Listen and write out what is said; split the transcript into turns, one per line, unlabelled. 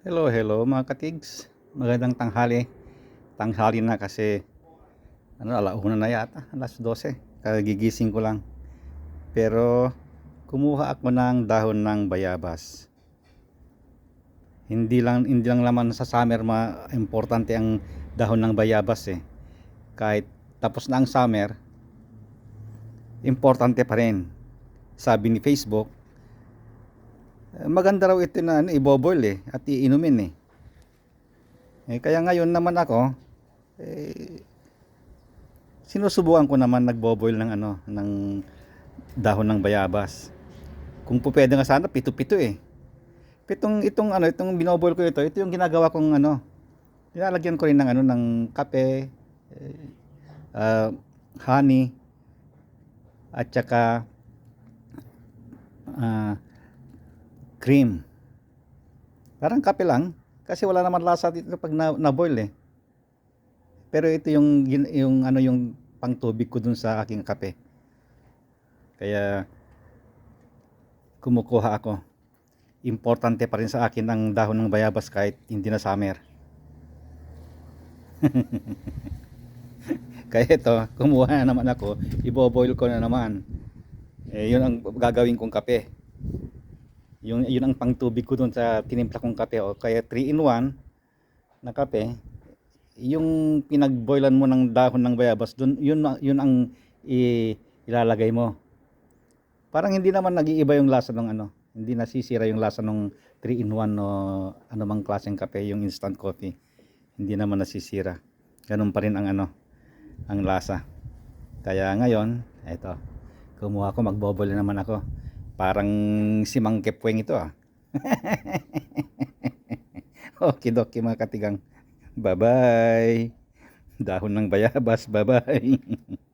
Hello, hello mga katigs. Magandang tanghali. Tanghali na kasi ano, alauna na yata, alas 12. Kagigising ko lang. Pero kumuha ako ng dahon ng bayabas. Hindi lang hindi lang naman sa summer ma importante ang dahon ng bayabas eh. Kahit tapos na ang summer, importante pa rin. Sabi ni Facebook, maganda raw ito na ano, iboboil eh at iinumin eh. eh kaya ngayon naman ako eh, sinusubukan ko naman nagboboil ng ano ng dahon ng bayabas. Kung po pwede nga sana pito-pito eh. Pitong itong ano itong binoboil ko ito, ito yung ginagawa kong ano. Nilalagyan ko rin ng ano ng kape, ah, honey at saka ah, cream. Parang kape lang kasi wala naman lasa dito pag na, na-boil eh. Pero ito yung yung ano yung pangtubig ko dun sa aking kape. Kaya kumukuha ako. Importante pa rin sa akin ang dahon ng bayabas kahit hindi na summer. Kaya ito, kumuha na naman ako, iboboil ko na naman. Eh, yun ang gagawin kong kape. Yung, yun ang pangtubig ko dun sa tinimpla kong kape. O, kaya 3 in 1 na kape. Yung pinagboilan mo ng dahon ng bayabas, dun, yun, yun ang i- ilalagay mo. Parang hindi naman nag-iiba yung lasa ng ano. Hindi nasisira yung lasa ng 3 in 1 o anumang klaseng kape, yung instant coffee. Hindi naman nasisira. Ganun pa rin ang ano, ang lasa. Kaya ngayon, eto, kumuha ko, magbobole naman ako. Parang si Mang Kepweng ito ah. Okidoki mga katigang. Bye-bye. Dahon ng bayabas, bye-bye.